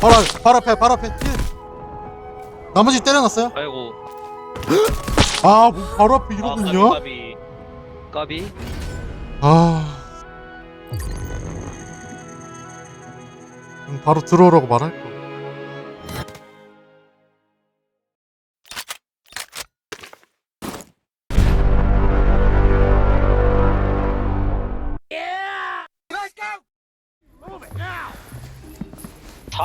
바로 앞- 바로 앞에 바로 앞에 힐. 나머지 때려놨어요? 아이고 아 뭐, 바로 앞에 아, 이러군요. 까비 까비 아. 그럼 바로 들어오라고 말할 거.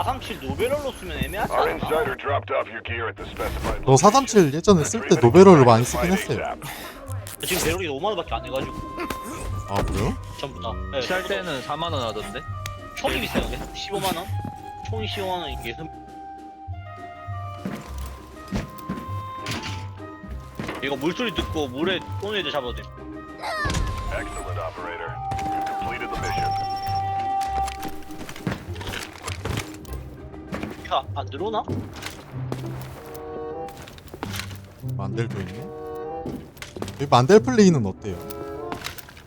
(437) 노벨러로 쓰면 애매하지 Our 않나? insider dropped off your gear at the specified 너 437 예전에 쓸 때 노베러를 많이 쓰긴 했어요. 지금 배럴이 5만원밖에 안 해가지고 아 그래요? 전부 다 네, 살 때는 4만 원 하던데 총이 비싸요 15만원? 총이 15만원 이게 이거 물소리 듣고 물에 쏘는 애들 잡아도 돼 Excellent, operator. 야, 안 들어오나? 만델도 있네. 이 만델 플레이는 어때요?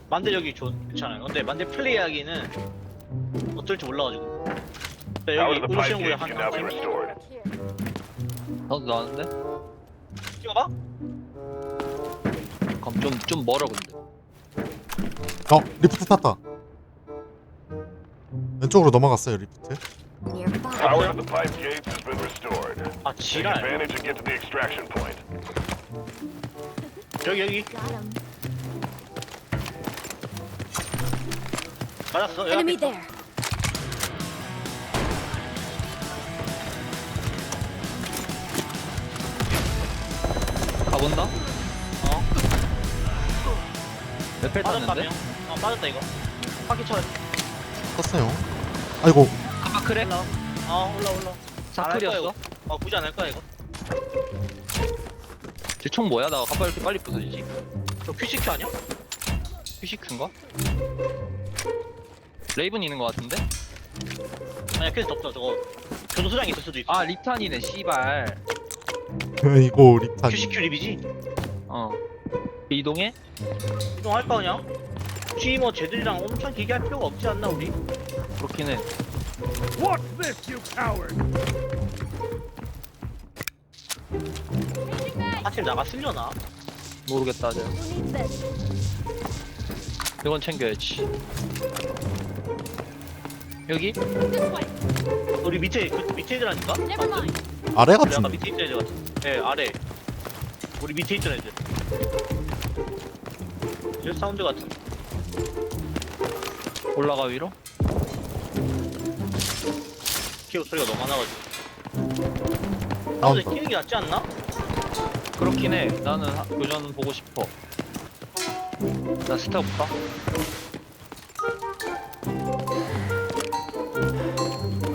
만들 여기 좋, 괜찮아요 근데 만들 플레이하기는 어떨지 몰라가지고 자, 여기 곳에 gauge 한 now be 명 restored. 나도 나왔는데 찍어봐? 그럼 좀, 좀 멀어 근데 어 리프트 탔다. 왼쪽으로 넘어갔어요 리프트. Power to the pipe gates has been restored. 아 Take 지랄 advantage and get to the extraction point. 여기 여기 Got him. 맞았어 여기 Enemy there. 가본다? 어 레펠 빠졌다 탔는데? 명. 어 빠졌다 이거 바퀴 쳐 탔어요. 아이고 아까 그래? 올라 어 올라 올라 사클이었어? 어 굳이 안 할 거야 이거 쟤총 뭐야? 나 가빠 이렇게 빨리 부서지지? 저 퀴시큐 아니야? 휘시크인가? 레이븐 있는 거 같은데? 아니야 퀴즈 없어 저거 교도소장에 있을 수도 있어 아 립탄이네 씨발 이거 리탄. 퀴시큐 립이지? 어 이동해? 이동할까 그냥? 굳이 뭐 쟤들이랑 엄청 길게 할 필요가 없지 않나 우리? 그렇긴 해 하팀 나갔으려나? 모르겠다 쟤 Who needs this? 이건 챙겨야지 여기? This. 우리 밑에 그 밑에 애들 아닌가? Never mind. 아래 우리 아까 같은데. 밑에 있던 애들 같아 예 아래 우리 밑에 있던 애들 저 사운드 같은 올라가 위로? 키우 소리가 너무 많아가지고 나온다. 사운드 키는 게 낫지 않나? 그렇긴 해 나는 하- 교전 보고 싶어 나 스타 볼까?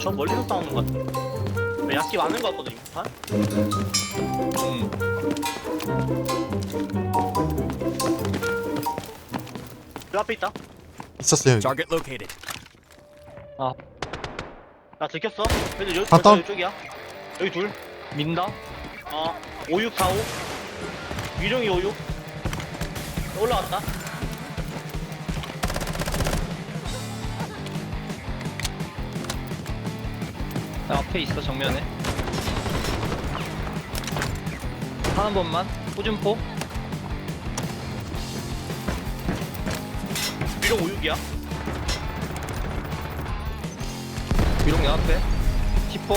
저 멀리서 싸우는 것 같아 약기 많은 것 같거든 이판 응그 앞에 있다 있었어요. 여기. Target located. 나 들켰어. 근데 여기 아, 다운. 이쪽이야. 여기 둘. 민다? 어, 5645 유령이 56 올라갔다. 나 앞에 있어 정면에. 한 번만. 호준포. 유령 56이야 위롱 내 앞에 티포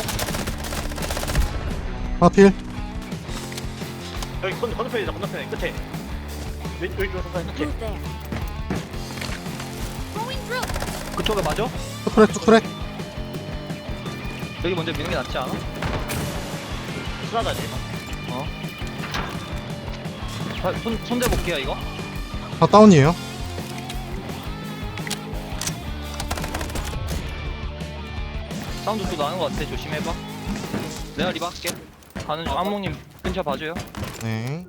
하필. 여기 건, 건너편이다 건너편에 끝에 왼쪽 왼쪽 건너편 끝에 there? Going through. 그쪽에 맞아? 투크랙 투크랙. 여기 먼저 미는 게 낫지 않아? 순하다지 어? 아, 손, 손대 볼게요 이거 다 다운이에요. 사운드 또 나는 것 같아 조심해봐 내가 리바 할게 가는 중 안목님 근처 봐줘요 네.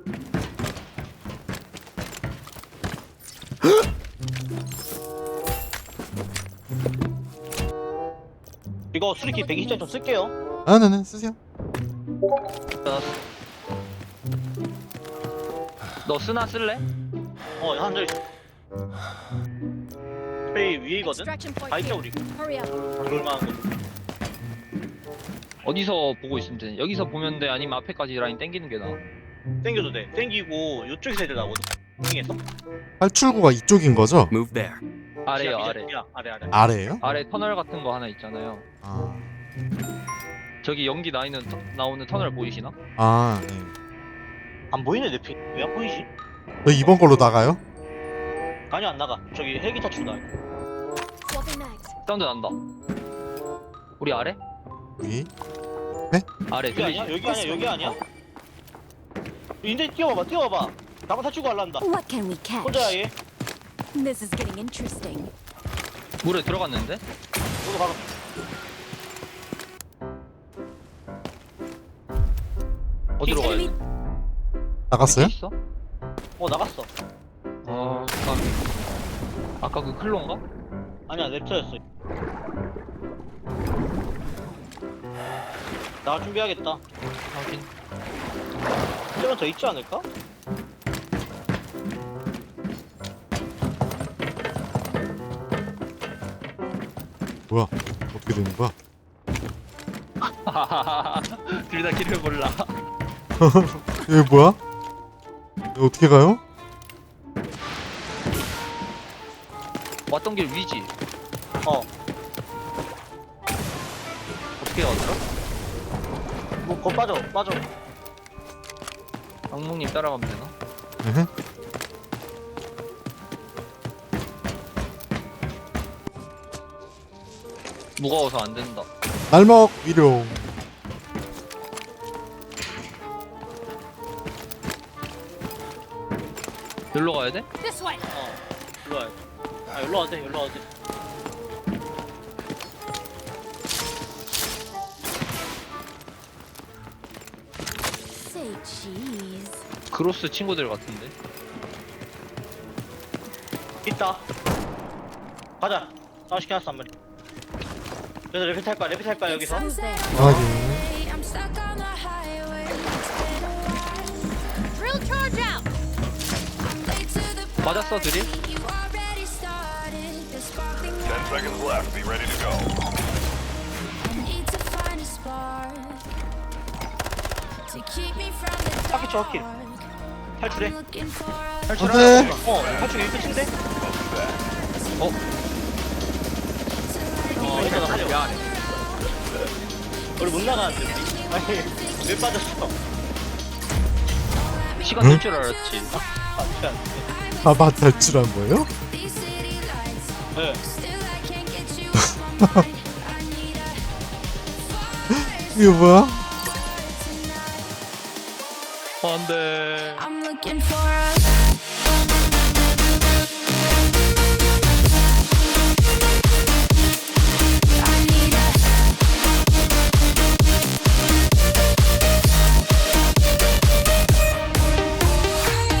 이거 수리키 120점 좀 쓸게요 아, 네네 쓰세요. 나... 너 쓰나 쓸래? 어 한절 Extraction point 다 있자 here. 우리 Hurry up. 들어올만한 거 어디서 보고 있으면 돼 여기서 보면 돼 아니면 앞에까지 라인 땡기는 게 나아 땡겨도 돼 땡기고 이쪽에서 애들 나오거든 땡에서 탈출구가 이쪽인 거죠? Move there. 아래요 아래 아래 아래 아래예요? 아래 터널 같은 거 하나 있잖아요 아, 저기 연기 나이는 터- 나오는 터널 보이시나? 아 네. 안 보이네 내피 왜안 보이지? 저 이번 걸로 나가요? 아니 안 나가 저기 헬기 타출 나 Swapping mags. 사운드 난다 우리 아래? 여기? 아래 여기 아니야? 여기 아니야? 여기 아니야? 인데 뛰어봐봐 뛰어봐봐 나만 탈출구 할란다 What can we catch? 혼자야 얘 This is getting interesting. 물에 들어갔는데? 너도 가라 어디로 가야 돼? 나갔어요? 있어? 어 나갔어 아 깜- 아까 그 클론가? 아니야 랩터였어 나갈 준비해야겠다 확인 이제만 더 있지 않을까? 뭐야? 어떻게 되는 거야? 둘 다 길을 몰라 여기 뭐야? 여기 어떻게 가요? 왔던 길 위지 어 뭐, 거 빠져 빠져 악몽님 따라가면 되나? 무거워서 안 된다 날먹 위룡. 여기로 가야 돼? This way. 어 일로 와야 돼 아 일로 와도 돼 일로 와도 돼 Say cheese. 그로스 친구들 같은데 있다 가자 아 시켜놨어 한 마리 그래서 레피 탈 거야 레피 탈 거야 여기서 Who's there? 확인. I'm stuck on the highway. Drill charge out. I'm late to the 맞았어 드릴? You already started the sparkling Ten seconds left. Be ready to go. 바퀴 쳐, 바퀴. dark. 탈출해 안돼. 어 탈출 이거 끝인데? 어? 어 이거 나 살려 우리 못 나가는데 우리 아니 왜 빠졌어 시간 응? 될줄 알았지 아 미안 아마 탈출한 거예요? 네 이거 뭐야? 안돼 I'm looking for a